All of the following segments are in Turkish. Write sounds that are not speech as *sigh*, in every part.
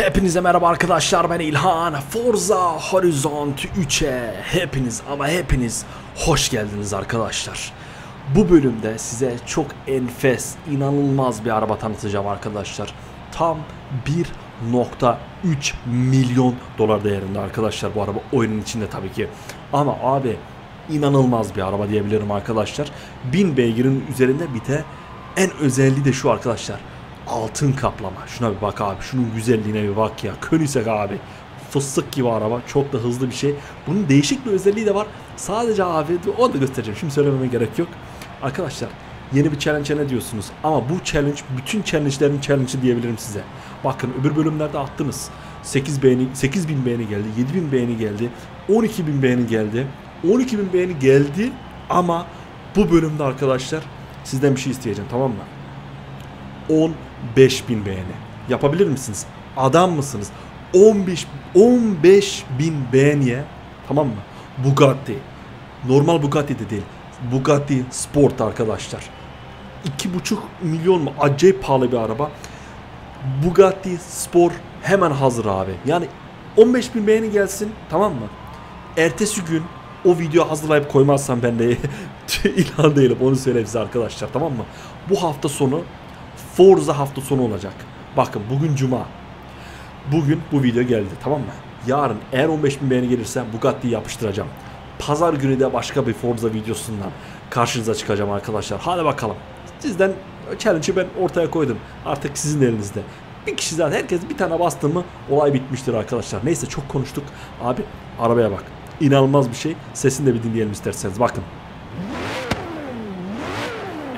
Hepinize merhaba arkadaşlar ben İlhan Forza Horizon 3'e hepiniz ama hepiniz hoş geldiniz arkadaşlar. Bu bölümde size çok enfes, inanılmaz bir araba tanıtacağım arkadaşlar. Tam 1.3 milyon dolar değerinde arkadaşlar bu araba oyunun içinde tabii ki. Ama abi inanılmaz bir araba diyebilirim arkadaşlar. 1000 beygirin üzerinde bir de en özelliği de şu arkadaşlar Altın kaplama. Şuna bir bak abi. Şunun güzelliğine bir bak ya. Koenigsegg abi. Fıstık gibi araba. Çok da hızlı bir şey. Bunun değişik bir özelliği de var. Sadece abi onu da göstereceğim. Şimdi söylememe gerek yok. Arkadaşlar yeni bir challenge ne diyorsunuz? Ama bu challenge bütün challenge'lerin challenge'ı diyebilirim size. Bakın öbür bölümlerde attınız. 8 beğeni, 8 bin beğeni geldi, 7 bin beğeni geldi, 12 bin beğeni geldi, 12 bin beğeni geldi ama bu bölümde arkadaşlar sizden bir şey isteyeceğim tamam mı? 10 5000 beğeni. Yapabilir misiniz? Adam mısınız? 15 15 bin beğeniye tamam mı? Bugatti. Normal Bugatti de değil. Bugatti Sport arkadaşlar. 2,5 milyon mu? Acayip pahalı bir araba. Bugatti Sport hemen hazır abi. Yani 15 bin beğeni gelsin tamam mı? Ertesi gün o video hazırlayıp koymazsam ben de *laughs* ilan değilim onu söyleyeyim size arkadaşlar tamam mı? Bu hafta sonu Forza hafta sonu olacak. Bakın bugün cuma. Bugün bu video geldi tamam mı? Yarın eğer 15 bin beğeni gelirse Bugatti'yi yapıştıracağım. Pazar günü de başka bir Forza videosundan karşınıza çıkacağım arkadaşlar. Hadi bakalım. Sizden challenge'ı ben ortaya koydum. Artık sizin elinizde. Bir kişi zaten herkes bir tane bastı mı olay bitmiştir arkadaşlar. Neyse çok konuştuk. Abi arabaya bak. İnanılmaz bir şey. Sesini de bir dinleyelim isterseniz. Bakın.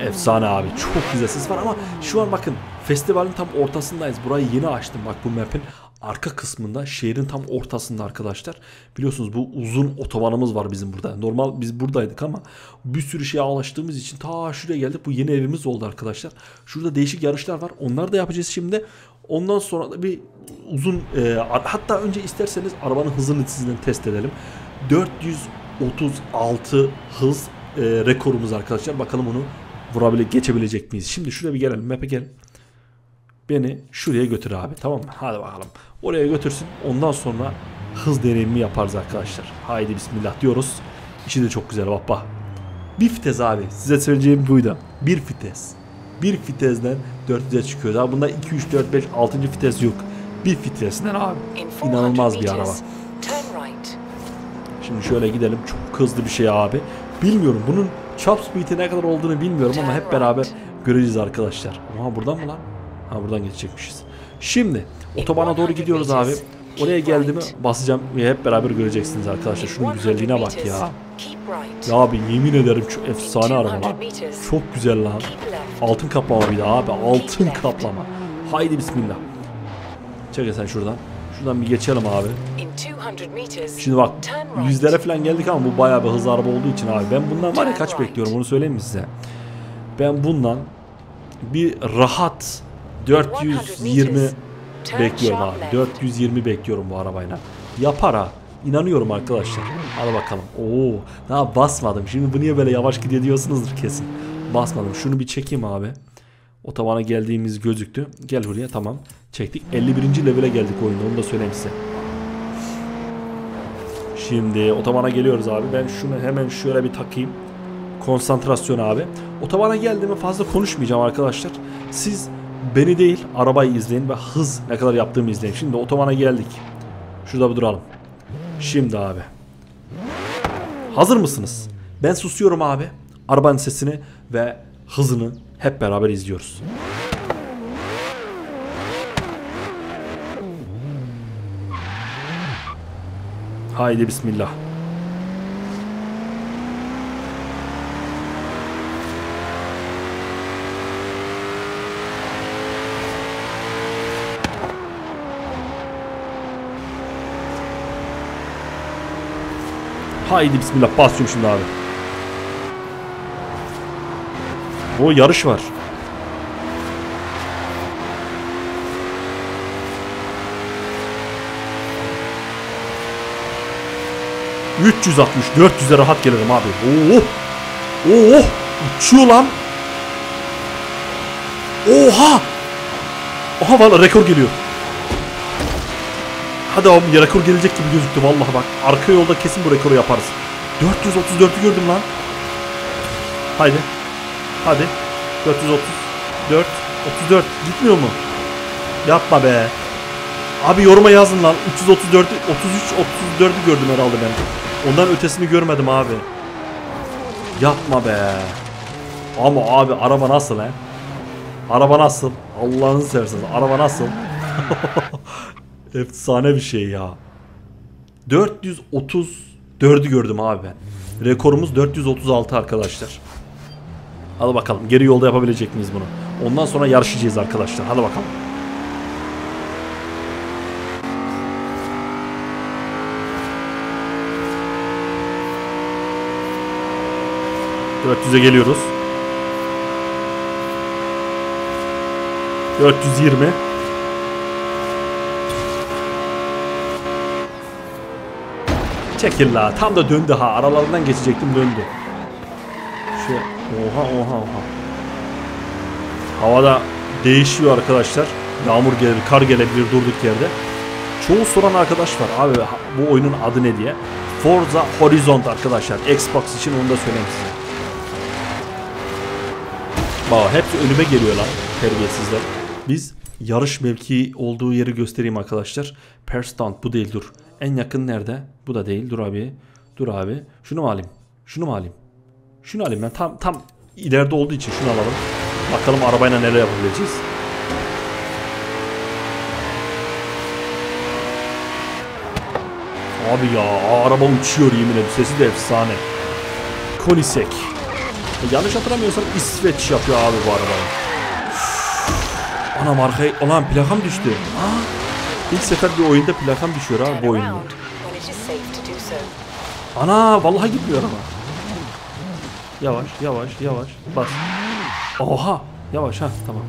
Efsane abi. Çok güzel ses var ama şu an bakın festivalin tam ortasındayız. Burayı yeni açtım. Bak bu map'in arka kısmında şehrin tam ortasında arkadaşlar. Biliyorsunuz bu uzun otobanımız var bizim burada. Normal biz buradaydık ama bir sürü şeye alıştığımız için ta şuraya geldik. Bu yeni evimiz oldu arkadaşlar. Şurada değişik yarışlar var. Onları da yapacağız şimdi. Ondan sonra da bir uzun e, hatta önce isterseniz arabanın hızını sizden test edelim. 436 hız e, rekorumuz arkadaşlar. Bakalım onu vurabile geçebilecek miyiz? Şimdi şuraya bir gelelim. Map'e gel. Beni şuraya götür abi. Tamam mı? Hadi bakalım. Oraya götürsün. Ondan sonra hız deneyimi yaparız arkadaşlar. Haydi bismillah diyoruz. İşi de çok güzel bak. Bir vites abi. Size söyleyeceğim buydu. Bir vites. Bir vitesden 400'e çıkıyor. Daha bunda 2, 3, 4, 5, 6. vites yok. Bir vitesinden abi. İnanılmaz bir araba. Şimdi şöyle gidelim. Çok hızlı bir şey abi. Bilmiyorum bunun Chop speed'i ne kadar olduğunu bilmiyorum ama hep beraber göreceğiz arkadaşlar. Ama buradan mı lan? Ha buradan geçecekmişiz. Şimdi otobana doğru gidiyoruz abi. Oraya geldi mi basacağım ve hep beraber göreceksiniz arkadaşlar. Şunun güzelliğine bak ya. Ya abi yemin ederim çok efsane araba lan. Çok güzel lan. Altın kaplama bir de abi. Altın kaplama. Haydi bismillah. Çek sen şuradan. Şuradan bir geçelim abi. Şimdi bak yüzlere falan geldik ama bu bayağı bir hızlı araba olduğu için abi. Ben bundan var ya kaç bekliyorum onu söyleyeyim mi size? Ben bundan bir rahat 420 bekliyorum abi. 420 bekliyorum bu arabayla. Yapar ha. İnanıyorum arkadaşlar. Hadi bakalım. Oo, daha basmadım. Şimdi bu niye böyle yavaş gidiyor diyorsunuzdur kesin. Basmadım. Şunu bir çekeyim abi. Otobana geldiğimiz gözüktü. Gel buraya tamam. Çektik. 51. levele geldik oyunda. Onu da söyleyeyim size. Şimdi otobana geliyoruz abi. Ben şunu hemen şöyle bir takayım. Konsantrasyon abi. Otobana geldiğimi fazla konuşmayacağım arkadaşlar. Siz beni değil arabayı izleyin ve hız ne kadar yaptığımı izleyin. Şimdi otobana geldik. Şurada bir duralım. Şimdi abi. Hazır mısınız? Ben susuyorum abi. Arabanın sesini ve hızını hep beraber izliyoruz. Haydi bismillah. Haydi bismillah basıyorum şimdi abi. O yarış var. ...360, 400'e rahat gelirim abi. Oh! Oh! Uçuyor lan. Oha! Aha valla rekor geliyor. Hadi abi rekor gelecek gibi gözüktü vallahi bak. Arka yolda kesin bu rekoru yaparız. 434'ü gördüm lan. Haydi. Hadi. 434. 34. Gitmiyor mu? Yapma be. Abi yoruma yazın lan. 334, 33, 34'ü gördüm herhalde ben. Ondan ötesini görmedim abi. Yapma be. Ama abi araba nasıl he? Araba nasıl? Allah'ını seversiniz. Araba nasıl? *laughs* Efsane bir şey ya. 434'ü gördüm abi ben. Rekorumuz 436 arkadaşlar. Hadi bakalım geri yolda yapabilecek miyiz bunu? Ondan sonra yarışacağız arkadaşlar. Hadi bakalım. ...400'e geliyoruz. 420. Çekil la. Tam da döndü ha. Aralarından geçecektim döndü. Şu oha oha oha. Havada değişiyor arkadaşlar. Yağmur gelir, kar gelebilir durduk yerde. Çoğu soran arkadaş var. Abi bu oyunun adı ne diye. Forza Horizon arkadaşlar. Xbox için onu da söyleyeyim size. Bak hepsi önüme geliyor lan terbiyesizler. Biz yarış mevkii olduğu yeri göstereyim arkadaşlar. Perstand bu değil dur. En yakın nerede? Bu da değil. Dur abi. Dur abi. Şunu mu alayım? Şunu mu alayım? Şunu alayım ben. Tam tam ileride olduğu için şunu alalım. Bakalım arabayla neler yapabileceğiz. Abi ya araba uçuyor yemin ederim. Sesi de efsane. Konisek. Yanlış hatırlamıyorsam İsveç yapıyor abi bu arabayı. Ana markayı... Ulan plakam düştü. Aa, ilk sefer bir oyunda plakam düşüyor abi bu oyunda. Ana vallahi gitmiyor ama. Yavaş yavaş yavaş bas. Oha yavaş ha tamam.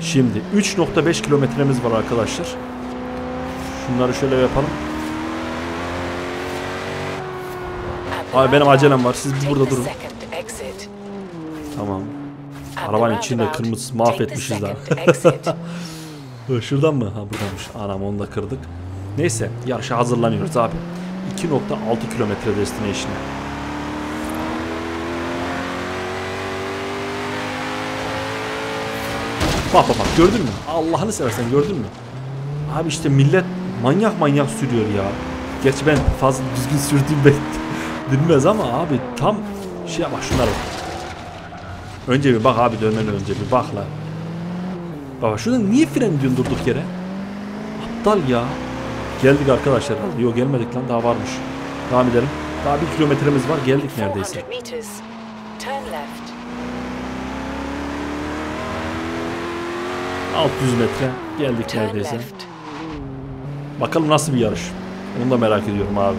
Şimdi 3.5 kilometremiz var arkadaşlar. Şunları şöyle yapalım. Abi benim acelem var. Siz burada durun. Tamam. Arabanın içinde kırmızı mahvetmişiz daha. *laughs* Şuradan mı? Ha buradanmış. Anam onu da kırdık. Neyse yarışa hazırlanıyoruz abi. 2.6 kilometre destination'e. Bak bak bak gördün mü? Allah'ını seversen gördün mü? Abi işte millet manyak manyak sürüyor ya. Gerçi ben fazla düzgün sürdüğüm ben *laughs* bilmez ama abi tam şey bak şunlara bak. Önce bir bak abi dönmeden önce bir bak la. Baba şurada niye fren diyorsun durduk yere? Aptal ya. Geldik arkadaşlar. Yok gelmedik lan daha varmış. Devam edelim. Daha bir kilometremiz var geldik neredeyse. 600 metre geldik neredeyse. Bakalım nasıl bir yarış. Onu da merak ediyorum abi.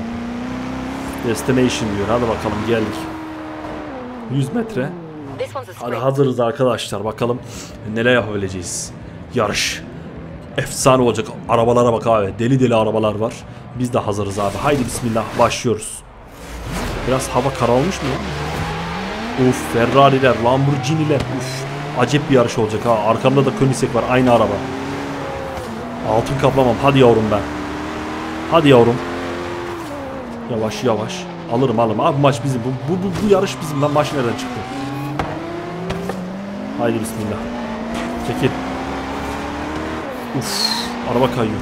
Destination diyor. Hadi bakalım geldik. 100 metre. Hadi hazırız arkadaşlar. Bakalım neler yapabileceğiz. Yarış. Efsane olacak. Arabalara bak abi. Deli deli arabalar var. Biz de hazırız abi. Haydi bismillah başlıyoruz. Biraz hava karalmış mı? Uf Ferrari'ler, Lamborghini'ler. Uf. Acayip bir yarış olacak ha. Arkamda da Koenigsegg var. Aynı araba. Altın kaplamam. Hadi yavrum ben. Hadi yavrum. Yavaş yavaş. Alırım alırım. Abi maç bizim. Bu, bu, bu, bu yarış bizim. Lan maç nereden çıktı? Haydi bismillah. Çekil. Uf, araba kayıyor.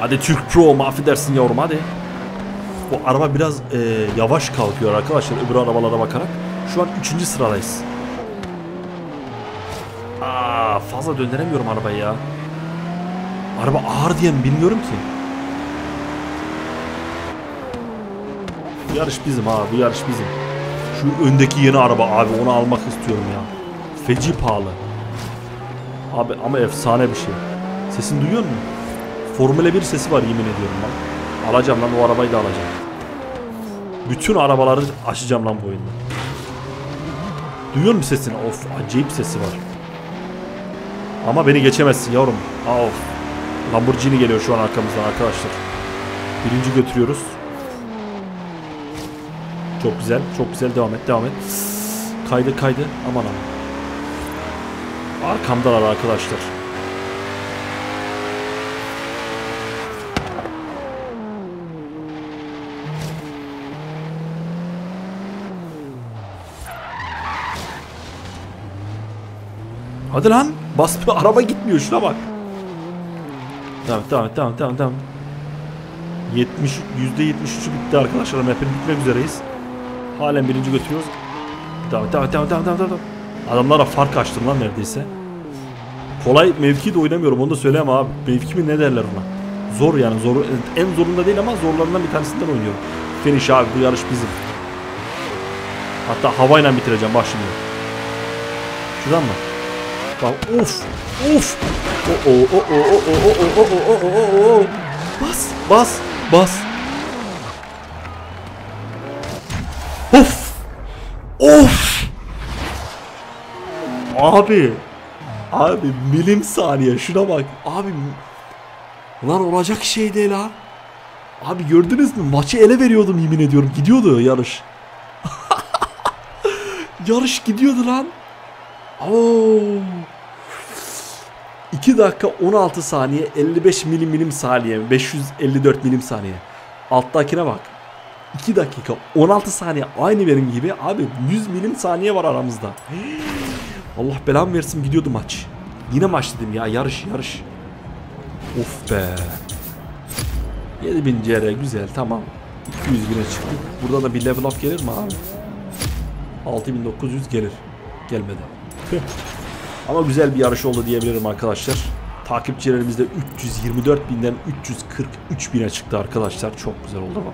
Hadi Türk Pro mahvedersin yavrum hadi. Bu araba biraz e, yavaş kalkıyor arkadaşlar öbür arabalara bakarak. Şu an 3. sıradayız. Aa, fazla döndüremiyorum arabayı ya. Araba ağır diye mi bilmiyorum ki. Bu yarış bizim ha bu yarış bizim. Şu öndeki yeni araba abi onu almak istiyorum ya. Feci pahalı. Abi ama efsane bir şey. Sesini duyuyor musun? Formula 1 sesi var yemin ediyorum lan. Alacağım lan o arabayı da alacağım. Bütün arabaları açacağım lan bu oyunda. Duyuyor musun sesini? Of acayip sesi var. Ama beni geçemezsin yavrum. Aa, of. Lamborghini geliyor şu an arkamızdan arkadaşlar. Birinci götürüyoruz. Çok güzel. Çok güzel. Devam et. Devam et. Kaydı kaydı. Aman aman. Arkamdalar arkadaşlar. Hadi lan. Bas araba gitmiyor şuna bak. Tamam tamam tamam tamam tamam. 70 %73'ü bitti arkadaşlar. Map'in bitmek üzereyiz. Halen birinci götürüyoruz. Tamam tamam tamam tamam tamam. tamam. Adamlara fark açtım lan neredeyse. Kolay mevki de oynamıyorum onu da söyleyeyim abi. Mevki mi ne derler ona. Zor yani zor en zorunda değil ama zorlarından bir tanesinden oynuyorum. Finish abi bu yarış bizim. Hatta havayla bitireceğim bak şimdi. Şuradan mı? Bak of of. O o o o o o o o o o o o. Bas bas bas. Of. Of. Abi. Abi milim saniye şuna bak. Abi Lan olacak şey değil ha. Abi gördünüz mü? Maçı ele veriyordum yemin ediyorum. Gidiyordu yarış. yarış gidiyordu lan. Oo. 2 dakika 16 saniye 55 milim milim saniye 554 milim saniye. Alttakine bak. 2 dakika 16 saniye aynı benim gibi abi 100 milim saniye var aramızda. *gasps* Allah belamı versin gidiyordu maç. Yine maç dedim ya yarış yarış. Of be. 7000 CR güzel tamam. 200 güne çıktık. Burada da bir level up gelir mi abi? 6900 gelir. Gelmedi. Ama güzel bir yarış oldu diyebilirim arkadaşlar. Takipçilerimiz de 324 binden 343 bine çıktı arkadaşlar. Çok güzel oldu ama.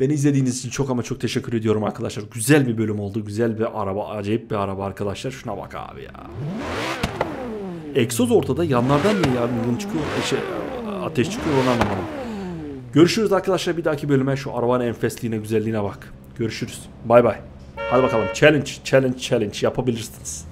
Beni izlediğiniz için çok ama çok teşekkür ediyorum arkadaşlar. Güzel bir bölüm oldu. Güzel bir araba. Acayip bir araba arkadaşlar. Şuna bak abi ya. Egzoz ortada. Yanlardan niye yangın çıkıyor? e, Şey, ateş çıkıyor onu anlamadım. Görüşürüz arkadaşlar. Bir dahaki bölüme şu arabanın enfesliğine, güzelliğine bak. Görüşürüz. Bay bay. Hadi bakalım. Challenge, challenge, challenge yapabilirsiniz.